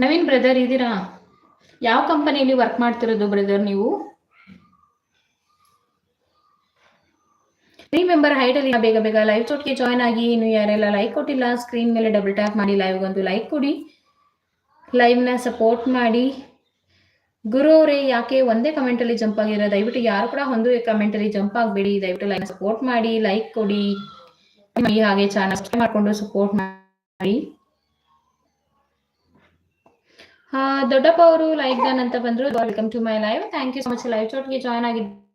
Speaker 1: ನವೀನ್ ಬ್ರದರ್ ಇದ್ದೀರಾ? ಯಾವ ಕಂಪನಿಯಲ್ಲಿ ವರ್ಕ್ ಮಾಡ್ತಿರೋದು ಬ್ರದರ್ ನೀವು? ತ್ರೀ ಮೆಂಬರ್ ಅಲ್ಲಿ ಬೇಗ ಬೇಗ ಲೈವ್ ಚೋಟ್ಗೆ ಜಾಯ್ನ್ ಆಗಿ. ಇನ್ನು ಯಾರೆಲ್ಲ ಲೈಕ್ ಕೊಟ್ಟಿಲ್ಲ ಸ್ಕ್ರೀನ್ ಮೇಲೆ ಡಬಲ್ ಟ್ಯಾಪ್ ಮಾಡಿ ಲೈವ್ ಒಂದು ಲೈಕ್ ಕೊಡಿ. ಲೈವ್ನ ಸಪೋರ್ಟ್ ಮಾಡಿ. ಗುರು ಅವರೇ, ಯಾಕೆ ಒಂದೇ ಕಮೆಂಟಲ್ಲಿ ಜಂಪ್ ಆಗಿರೋ ದಯವಿಟ್ಟು ಯಾರು ಕೂಡ ಒಂದು ಕಮೆಂಟಲ್ಲಿ ಜಂಪ್ ಆಗಬೇಡಿ. ದಯವಿಟ್ಟು ಲೈವ್ ಸಪೋರ್ಟ್ ಮಾಡಿ ಲೈಕ್ ಕೊಡಿ. ಹಾಗೆ ಚಾನಲ್ ಸಬ್ಸ್ಕ್ರೈಬ್ ಮಾಡಿಕೊಂಡು ಸಪೋರ್ಟ್ ಮಾಡಿ. ದೊಡ್ಡಪ್ಪ ಅವರು ಲೈಕ್ ಡನ್ ಅಂತ ಬಂದ್ರು. Welcome to my live thank you so much live ಚೋಟ್ಗೆ join ಆಗಿದ್ದೆ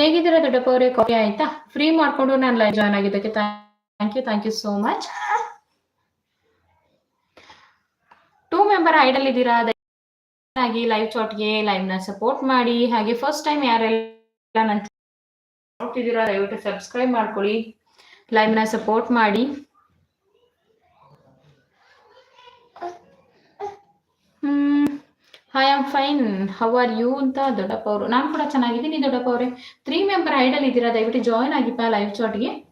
Speaker 1: ಹೇಗಿದ್ದೀರಾ ದೊಡ್ಡಪ್ಪ ಕಾಫಿ ಆಯ್ತಾ? ಫ್ರೀ ಮಾಡ್ಕೊಂಡು ನಾನು ಲೈವ್ ಜಾಯ್ನ್ ಆಗಿದ್ದಕ್ಕೆ thank you thank you so much two member idle ಇದ್ದೀರಾ? ಆಗಿ ಲೈವ್ ಚಾಟ್ಗೆ ಲೈವ್ನ ಸಪೋರ್ಟ್ ಮಾಡಿ. ಹಾಗೆ ಫಸ್ಟ್ ಟೈಮ್ ಯಾರೆಲ್ಲ ನೋಡ್ತಿದ್ದೀರಾ, ದಯವಿಟ್ಟು ಸಬ್ಸ್ಕ್ರೈಬ್ ಮಾಡ್ಕೊಳ್ಳಿ. ಲೈವ್ನ ಸಪೋರ್ಟ್ ಮಾಡಿ ಹ್ಮ್ hi am fine how are you ಅಂತ ದೊಡ್ಡಪ್ಪ ಅವರು. ನಾನು ಕೂಡ ಚೆನ್ನಾಗಿದ್ದೀನಿ ದೊಡ್ಡಪ್ಪ ಅವರೇ. ತ್ರೀ ಮೆಂಬರ್ ಐಡಲ್ ಇದ್ದೀರಾ? ದಯವಿಟ್ಟು ಜಾಯಿನ್ ಆಗಿಪ್ಪ ಲೈವ್ ಚಾಟ್ಗೆ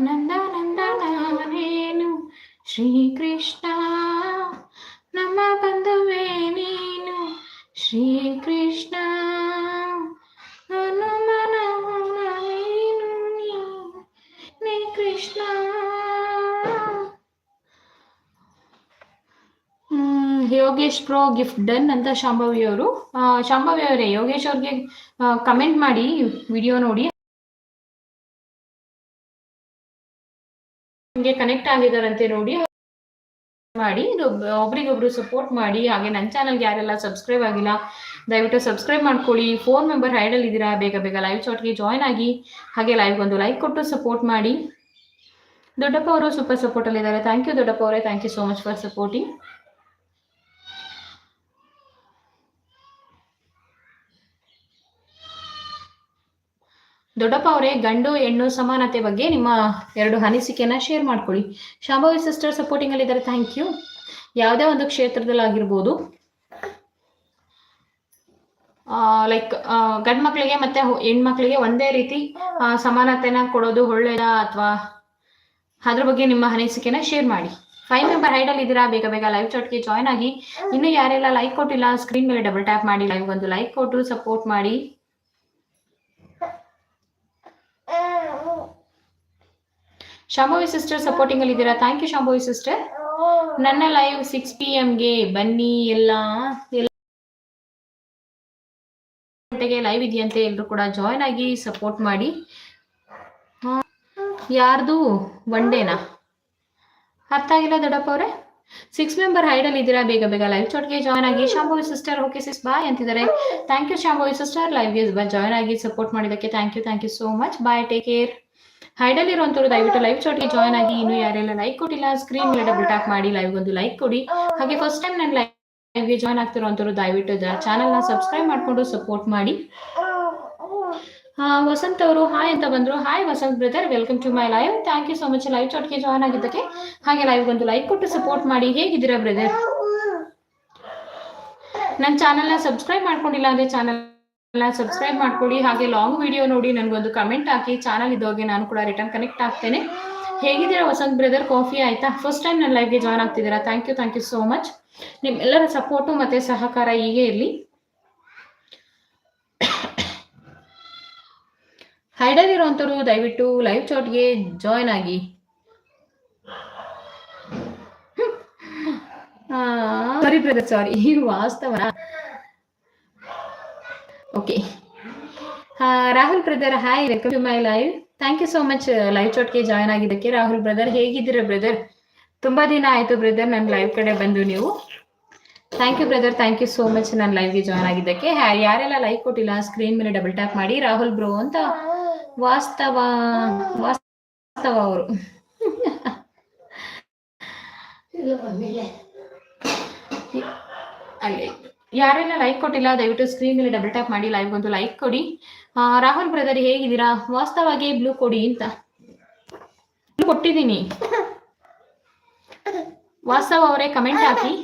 Speaker 1: ನಂದ ನಂದ ನಾನೇನು? ಶ್ರೀಕೃಷ್ಣ. ನಮ್ಮ ಬಂಧುವೇ ನೀನು? ಶ್ರೀಕೃಷ್ಣ ಹನುಮನ ನೀನು ನೀ- ನೀ ಹ್ಮ್, ಯೋಗೇಶ್ ಪ್ರೋ ಗಿಫ್ಟ್ ಡನ್ ಅಂತ ಶಾಂಭವಿ ಅವರು. ಶಾಂಭವಿ ಅವರೇ ಯೋಗೇಶ್ ಅವ್ರಿಗೆ ಕಮೆಂಟ್ ಮಾಡಿ ವಿಡಿಯೋ ನೋಡಿ. ನಿಮಗೆ ಕನೆಕ್ಟ್ ಆಗಿದಾರಂತೆ ನೋಡಿ. ಮಾಡಿ ಒಬ್- ಒಬ್ರಿಗೊಬ್ರು ಸಪೋರ್ಟ್ ಮಾಡಿ. ಹಾಗೆ ನನ್ನ ಚಾನಲ್ಗೆ ಯಾರೆಲ್ಲ ಸಬ್ಸ್ಕ್ರೈಬ್ ಆಗಿಲ್ಲ ದಯವಿಟ್ಟು ಸಬ್ಸ್ಕ್ರೈಬ್ ಮಾಡ್ಕೊಳ್ಳಿ. ಫೋನ್ ಮೆಂಬರ್ ಹೈಡಲ್ ಇದ್ದೀರಾ ಬೇಗ ಬೇಗ ಲೈವ್ ಚಾಟ್ಗೆ ಜಾಯ್ನ್ ಆಗಿ. ಹಾಗೆ ಲೈವ್ ಒಂದು ಲೈಕ್ ಕೊಟ್ಟು ಸಪೋರ್ಟ್ ಮಾಡಿ. ದೊಡ್ಡಪ್ಪ ಅವರು ಸೂಪರ್ ಸಪೋರ್ಟ್ ಅಲ್ಲಿ ಇದ್ದಾರೆ. ಥ್ಯಾಂಕ್ ಯು ದೊಡ್ಡಪ್ಪ ಅವರೇ. Thank you so much for supporting ದೊಡ್ಡಪ್ಪ ಅವರೇ, ಗಂಡು ಹೆಣ್ಣು ಸಮಾನತೆ ಬಗ್ಗೆ ನಿಮ್ಮ ಎರಡು ಅನಿಸಿಕೆನ ಶೇರ್ ಮಾಡ್ಕೊಳ್ಳಿ. ಶಾಂಭವಿ ಸಿಸ್ಟರ್ ಸಪೋರ್ಟಿಂಗ್ ಅಲ್ಲಿ ಇದ್ದಾರೆ. ಥ್ಯಾಂಕ್ ಯು ಯಾವುದೇ ಒಂದು ಕ್ಷೇತ್ರದಲ್ಲಿ ಆಗಿರ್ಬೋದು. ಲೈಕ್ ಗಂಡು ಮಕ್ಕಳಿಗೆ ಮತ್ತೆ ಹೆಣ್ಮಕ್ಳಿಗೆ ಒಂದೇ ರೀತಿ ಸಮಾನತೆನ ಕೊಡೋದು ಒಳ್ಳೇದಾ ಅಥವಾ ಅದ್ರ ಬಗ್ಗೆ ನಿಮ್ಮ ಅನಿಸಿಕೆನ ಶೇರ್ ಮಾಡಿ. ಫೈವ್ ಮೆಂಬರ್ ಹೈಡಲ್ ಇದ್ದೀರಾ? ಬೇಗ ಬೇಗ ಲೈವ್ ಚಾಟ್ಗೆ ಜಾಯ್ನ್ ಆಗಿ. ಇನ್ನು ಯಾರೆಲ್ಲ ಲೈಕ್ ಕೊಟ್ಟಿಲ್ಲ ಸ್ಕ್ರೀನ್ ಮೇಲೆ ಡಬಲ್ ಟ್ಯಾಪ್ ಮಾಡಿ ಲೈವ್ ಒಂದು ಲೈಕ್ ಕೊಟ್ಟು ಸಪೋರ್ಟ್ ಮಾಡಿ. ಶಾಂಭವಿ ಸಿಸ್ಟರ್ ಸಪೋರ್ಟಿಂಗ್ ಅಲ್ಲಿ ಇದ್ದೀರಾ? ಥ್ಯಾಂಕ್ ಯು ಶಾಂಭವಿ ಸಿಸ್ಟರ್ ನನ್ನ ಲೈವ್ ಸಿಕ್ಸ್ ಪಿ ಗೆ ಬನ್ನಿ ಎಲ್ಲ. ಲೈವ್ ಇದೆಯಂತೆ ಎಲ್ಲರೂ ಕೂಡ ಜಾಯ್ನ್ ಆಗಿ ಸಪೋರ್ಟ್ ಮಾಡಿ. ಯಾರ್ದು? ಒನ್ ಡೇನಾ ಅರ್ಥ ಆಗಿಲ್ಲ ದೊಡ್ಡಪ್ಪ ಅವರೇ. ಸಿಕ್ಸ್ ಮೆಂಬರ್ ಹೈಡಲ್ ಇದ್ದೀರಾ? ಬೇಗ ಬೇಗ ಲೈವ್ ಚಾಟ್ಗೆ ಜಾಯ್ನ್ ಆಗಿ. Shambhavi sister okay sis bye ಅಂತಿದ್ದಾರೆ. Thank you Shambhavi sister live ಲೈವ್ಗೆ join ಆಗಿ ಸಪೋರ್ಟ್ ಮಾಡಿದ್ದಕ್ಕೆ thank you thank you so much bye take care idle ಇರುವಂತವ್ರು ದಯವಿಟ್ಟು ಲೈವ್ ಚಾಟ್ಗೆ ಜಾಯ್ನ್ ಆಗಿ. ಇನ್ನು ಯಾರೆಲ್ಲ ಲೈಕ್ ಕೊಟ್ಟಿಲ್ಲ ಸ್ಕ್ರೀನ್ ಮೇಲೆ ಡಬಲ್ ಟ್ಯಾಪ್ ಮಾಡಿ ಲೈವ್ ಒಂದು ಲೈಕ್ ಕೊಡಿ. ಹಾಗೆ ಫಸ್ಟ್ ಟೈಮ್ ನಾನು ಲೈವ್ಗೆ ಜಾಯ್ನ್ ಆಗ್ತಿರುವಂತವ್ರು ದಯವಿಟ್ಟು ಚಾನಲ್ನ ಸಬ್ಸ್ಕ್ರೈಬ್ ಮಾಡ್ಕೊಂಡು ಸಪೋರ್ಟ್ ಮಾಡಿ. ವಸಂತ್ ಅವರು ಹಾಯ್ ಅಂತ ಬಂದ್ರು. Hi Vasanth brother welcome to my live thank you so much live ಚಾಟ್ಗೆ join ಆಗಿದ್ದಕ್ಕೆ ಹಾಗೆ ಲೈವ್ ಒಂದು ಲೈಕ್ ಕೊಟ್ಟು ಸಪೋರ್ಟ್ ಮಾಡಿ. ಹೇಗಿದ್ದೀರಾ ಬ್ರದರ್ ನನ್ನ ಚಾನಲ್ನ ಸಬ್ಸ್ಕ್ರೈಬ್ ಮಾಡ್ಕೊಂಡಿಲ್ಲ ಅಂದ್ರೆ ಚಾನಲ್ ಸಬ್ಸ್ಕ್ರೈಬ್ ಮಾಡ್ಕೊಳ್ಳಿ. ಹಾಗೆ ಲಾಂಗ್ ವಿಡಿಯೋ ನೋಡಿ ನನಗೊಂದು ಕಮೆಂಟ್ ಹಾಕಿ. ಚಾನಲ್ ಇದ್ದೋಗೆ ನಾನು ಕೂಡ ರಿಟರ್ನ್ ಕನೆಕ್ಟ್ ಆಗ್ತೇನೆ. ಹೇಗಿದ್ದೀರಾ ವಸಂತ್ ಬ್ರದರ್ ಕಾಫಿ ಆಯ್ತಾ? ಫಸ್ಟ್ ಟೈಮ್ ನನ್ನ ಲೈವ್ಗೆ join ಆಗ್ತಿದ್ದೀರಾ? Thank you thank you so much ನಿಮ್ಮೆಲ್ಲರ ಸಪೋರ್ಟು ಮತ್ತೆ ಸಹಕಾರ ಹೀಗೆ ಇರಲಿ. ಹೈಡಲ್ ಇರುವಂಥವ್ರು ದಯವಿಟ್ಟು ಲೈವ್ ಚಾಟ್ಗೆ ಜಾಯ್ನ್ ಆಗಿ. Sorry brother sorry ವಾಸ್ತವನ. Okay Rahul brother hi welcome to my live thank you so much live ಚಾಟ್ಗೆ join ಆಗಿದ್ದಕ್ಕೆ. ರಾಹುಲ್ ಬ್ರದರ್ ಹೇಗಿದ್ದೀರಾ ಬ್ರದರ್ ತುಂಬಾ ದಿನ ಆಯ್ತು ಬ್ರದರ್ ನನ್ನ ಲೈವ್ ಕಡೆ ಬಂದು ನೀವು. Thank you brother thank you so much ನನ್ನ ಲೈವ್ಗೆ ಜಾಯ್ನ್ ಆಗಿದ್ದಕ್ಕೆ. ಯಾರೆಲ್ಲ ಲೈಕ್ ಕೊಟ್ಟಿಲ್ಲ ಸ್ಕ್ರೀನ್ ಮೇಲೆ ಡಬಲ್ ಟ್ಯಾಪ್ ಮಾಡಿ, ರಾಹುಲ್ ಬ್ರೋ ಅಂತ ವಾಸ್ತವ ವಾಸ್ತವ ಅವರು ಅಲ್ಲಿ ಯಾರೆಲ್ಲ ಲೈಕ್ ಕೊಟ್ಟಿಲ್ಲ ದಯವಿಟ್ಟು ಸ್ಕ್ರೀನ್ ಮೇಲೆ ಡಬಲ್ ಟ್ಯಾಪ್ ಮಾಡಿ ಲೈವ್ ಒಂದು ಲೈಕ್ ಕೊಡಿ. ರಾಹುಲ್ ಬ್ರದರ್ ಹೇಗಿದ್ದೀರಾ? ವಾಸ್ತವಾಗಿ ಬ್ಲೂ ಕೊಡಿ ಅಂತ. ಕೊಟ್ಟಿದ್ದೀನಿ. ವಾಸ್ತವ ಅವರೇ ಕಮೆಂಟ್ ಹಾಕಿ.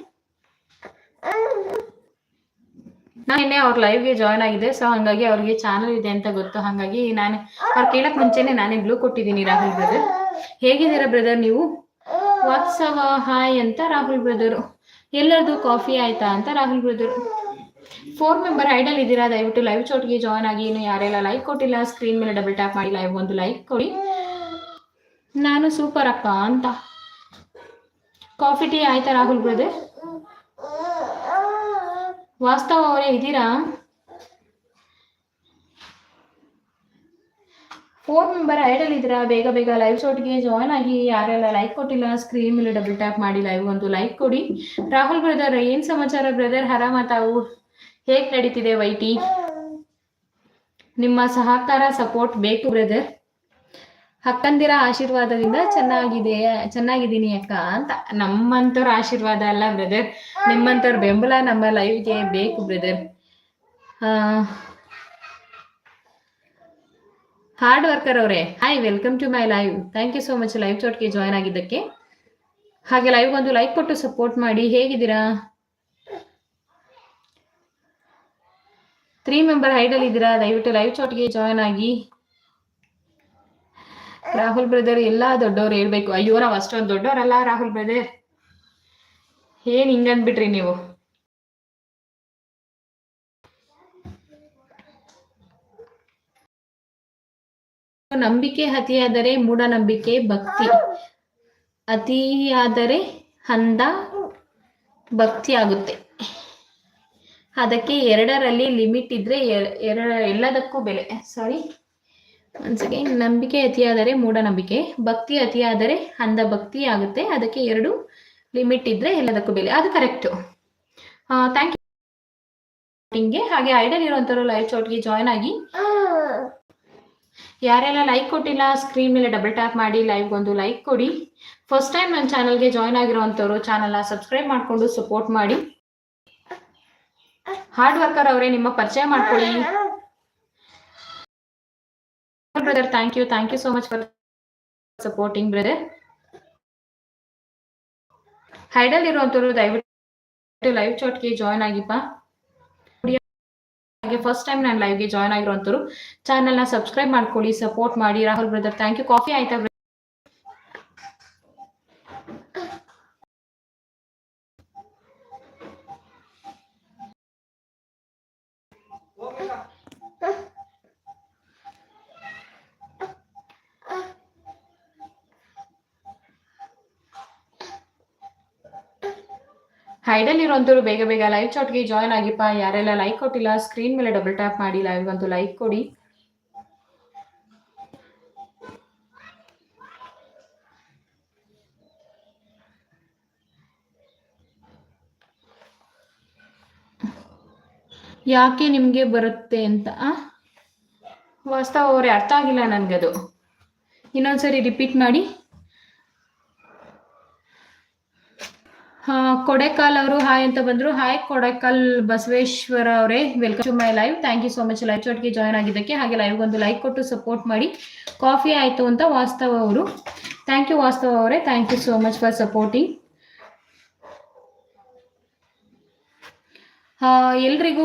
Speaker 1: ನಾನು ನಿನ್ನೆ ಅವ್ರ ಲೈವ್ಗೆ ಜಾಯ್ನ್ ಆಗಿದೆ ಸೊ ಹಂಗಾಗಿ ಅವ್ರಿಗೆ ಚಾನಲ್ ಇದೆ ಅಂತ ಗೊತ್ತು. ಹಾಗಾಗಿ ನಾನು ಅವ್ರು ಕೇಳಕ್ ಮುಂಚೆನೆ ನಾನೇ ಬ್ಲೂ ಕೊಟ್ಟಿದ್ದೀನಿ ರಾಹುಲ್ ಬ್ರದರ್ ಹೇಗಿದ್ದೀರಾ ಬ್ರದರ್ ನೀವು? ವಾತ್ಸವ ಹಾಯ್ ಅಂತ ರಾಹುಲ್ ಬ್ರದರು ಎಲ್ಲರದು ಕಾಫಿ ಆಯ್ತಾ ಅಂತ Rahul brother four member idle ಇದ್ದೀರಾ? ದಯವಿಟ್ಟು ಲೈವ್ ಚೋಟ್ಗೆ ಜಾಯ್ನ್ ಆಗಿ. ಇನ್ನು ಯಾರೆಲ್ಲ ಲೈಕ್ ಕೊಟ್ಟಿಲ್ಲ ಸ್ಕ್ರೀನ್ ಮೇಲೆ ಡಬಲ್ ಟ್ಯಾಪ್ ಮಾಡಿ ಲೈವ್ ಒಂದು ಲೈಕ್ ಕೊಡಿ. ನಾನು ಸೂಪರ್ ಅಪ್ಪ ಅಂತ. ಕಾಫಿ ಟೀ ಆಯ್ತಾ ರಾಹುಲ್ ಬ್ರದರ್ ವಾಸ್ತವ ಅವರೇ ಇದ್ದೀರಾ ಫೋರ್ ಮೆಂಬರ್ ಐಡಲ್ ಇದ್ದೀರಾ? ಬೇಗ ಬೇಗ ಲೈವ್ ಶೋಟ್ಗೆ ಜಾಯ್ನ್ ಆಗಿ, ಯಾರೆಲ್ಲ ಲೈಕ್ ಕೊಟ್ಟಿಲ್ಲ ಸ್ಕ್ರೀನ್ ಮೇಲೆ ಡಬಲ್ ಟ್ಯಾಪ್ ಮಾಡಿ ಲೈವ್ ಒಂದು ಲೈಕ್ ಕೊಡಿ. ರಾಹುಲ್ ಬ್ರದರ್ ಏನ್ ಸಮಾಚಾರ ಬ್ರದರ್ ಹರಾಮ ತಾವು? ಹೇಗ್ ನಡೀತಿದೆ ವೈಟಿ? ನಿಮ್ಮ ಸಹಕಾರ ಸಪೋರ್ಟ್ ಬೇಕು ಬ್ರದರ್ ಅಕ್ಕಂದಿರ ಆಶೀರ್ವಾದದಿಂದ ಚೆನ್ನಾಗಿದೆ, ಚೆನ್ನಾಗಿದ್ದೀನಿ ಅಕ್ಕ ಅಂತ. ನಮ್ಮಂತವ್ರ ಆಶೀರ್ವಾದ ಅಲ್ಲ ಬ್ರದರ್ ನಿಮ್ಮಂತವ್ರ ಬೆಂಬಲ ನಮ್ಮ ಲೈವ್ಗೆ ಬೇಕು ಬ್ರದರ್ ಹಾರ್ಡ್ ವರ್ಕರ್ ಅವರೇ. Hi welcome to my live thank you so much live ಚೋಟ್ಗೆ join ಆಗಿದ್ದಕ್ಕೆ. ಹಾಗೆ ಲೈವ್ ಒಂದು ಲೈಕ್ ಕೊಟ್ಟು ಸಪೋರ್ಟ್ ಮಾಡಿ. ಹೇಗಿದ್ದೀರಾ? ತ್ರೀ ಮೆಂಬರ್ ಹೈಡಲ್ ಇದ್ದೀರಾ? ದಯವಿಟ್ಟು ಲೈವ್ ಚಾಟ್ಗೆ ಜಾಯ್ನ್ ಆಗಿ. ರಾಹುಲ್ ಬ್ರದರ್ ಎಲ್ಲ ದೊಡ್ಡವ್ರು ಹೇಳ್ಬೇಕು, ಅಯ್ಯೋ, ನಾವು ಅಷ್ಟೊಂದು ದೊಡ್ಡವರಲ್ಲ ರಾಹುಲ್ ಬ್ರದರ್ ಏನ್ ಹಿಂಗಂದ್ಬಿಟ್ರಿ ನೀವು? ನಂಬಿಕೆ ಅತಿಯಾದರೆ ಮೂಢನಂಬಿಕೆ, ಭಕ್ತಿ ಅತಿಯಾದರೆ ಹಂದ ಭಕ್ತಿ ಆಗುತ್ತೆ. ಅದಕ್ಕೆ ಎರಡರಲ್ಲಿ ಲಿಮಿಟ್ ಇದ್ರೆ ಎರ- ಎಲ್ಲದಕ್ಕೂ ಬೆಲೆ. ಸಾರಿ ಒಂದ್ಸಗೆ ನಂಬಿಕೆ ಅತಿಯಾದರೆ ಮೂಢನಂಬಿಕೆ, ಭಕ್ತಿ ಅತಿಯಾದರೆ ಅಂಧ ಭಕ್ತಿ ಆಗುತ್ತೆ. ಅದಕ್ಕೆ ಎರಡು ಲಿಮಿಟ್ ಇದ್ರೆ ಎಲ್ಲದಕ್ಕೂ ಬೆಲೆ. ಅದು ಕರೆಕ್ಟು ಥ್ಯಾಂಕ್ ಯು ಹಾಗೆ ಐಡಲ್ ಇರುವಂಥವ್ರು ಲೈವ್ ಚೌಟ್ಗೆ ಜಾಯ್ನ್ ಆಗಿ. ಯಾರೆಲ್ಲ ಲೈಕ್ ಕೊಟ್ಟಿಲ್ಲ ಸ್ಕ್ರೀನ್ ಮೇಲೆ ಡಬಲ್ ಟ್ಯಾಪ್ ಮಾಡಿ ಲೈವ್ ಒಂದು ಲೈಕ್ ಕೊಡಿ. ಫಸ್ಟ್ ಟೈಮ್ ನನ್ನ ಚಾನಲ್ಗೆ ಜಾಯ್ನ್ ಆಗಿರುವಂತವ್ರು ಚಾನಲ್ನ ಸಬ್ಸ್ಕ್ರೈಬ್ ಮಾಡಿಕೊಂಡು ಸಪೋರ್ಟ್ ಮಾಡಿ. ಹಾರ್ಡ್ ವರ್ಕರ್ ಅವರೇ, ನಿಮ್ಮ ಪರಿಚಯ ಮಾಡ್ಕೊಳ್ಳಿ. Brother thank you thank you so much for supporting brother idle ಇರುವಂಥವ್ರು ದಯವಿಟ್ಟು ಲೈವ್ ಚಾಟ್ಗೆ ಜಾಯ್ನ್ ಆಗಿಪ್ಪ. ಹಾಗೆ ಫಸ್ಟ್ ಟೈಮ್ ನಾನು ಲೈವ್ಗೆ ಜಾಯ್ನ್ ಆಗಿರುವಂಥವ್ರು ಚಾನಲ್ನ ಸಬ್ಸ್ಕ್ರೈಬ್ ಮಾಡ್ಕೊಳ್ಳಿ ಸಪೋರ್ಟ್ ಮಾಡಿ. Rahul brother thank you coffee ಆಯ್ತಾ brother? ಹೈಡಲ್ ಇರುವಂಥವ್ರು ಬೇಗ ಬೇಗ ಲೈವ್ ಚಾಟ್ಗೆ ಜಾಯ್ನ್ ಆಗಿಪ್ಪ ಯಾರೆಲ್ಲ ಲೈಕ್ ಕೊಟ್ಟಿಲ್ಲ ಸ್ಕ್ರೀನ್ ಮೇಲೆ ಡಬಲ್ ಟ್ಯಾಪ್ ಮಾಡಿ ಲೈವ್ ಅಂತೂ ಲೈಕ್ ಕೊಡಿ ಯಾಕೆ ನಿಮಗೆ ಬರುತ್ತೆ ಅಂತ? ವಾಸ್ತವ ಅರ್ಥ ಆಗಿಲ್ಲ ನನಗದು ಇನ್ನೊಂದ್ಸರಿ ರಿಪೀಟ್ ಮಾಡಿ ಕೊಡೆಕಾಲ್ ಅವರು ಹಾಯ್ ಅಂತ ಬಂದ್ರು. ಹಾಯ್ ಕೊಡೆಕಾಲ್ ಬಸವೇಶ್ವರ ಅವರೇ. Welcome to my live thank you so much live ಚಾಟ್ಗೆ join ಆಗಿದ್ದಕ್ಕೆ. ಹಾಗೆ ಲೈವ್ ಒಂದು ಲೈಕ್ ಕೊಟ್ಟು ಸಪೋರ್ಟ್ ಮಾಡಿ. ಕಾಫಿ ಆಯ್ತು ಅಂತ ವಾಸ್ತವ ಅವರು. ಥ್ಯಾಂಕ್ ಯು ವಾಸ್ತವ ಅವರೇ. Thank you so much for supporting ಎಲ್ರಿಗೂ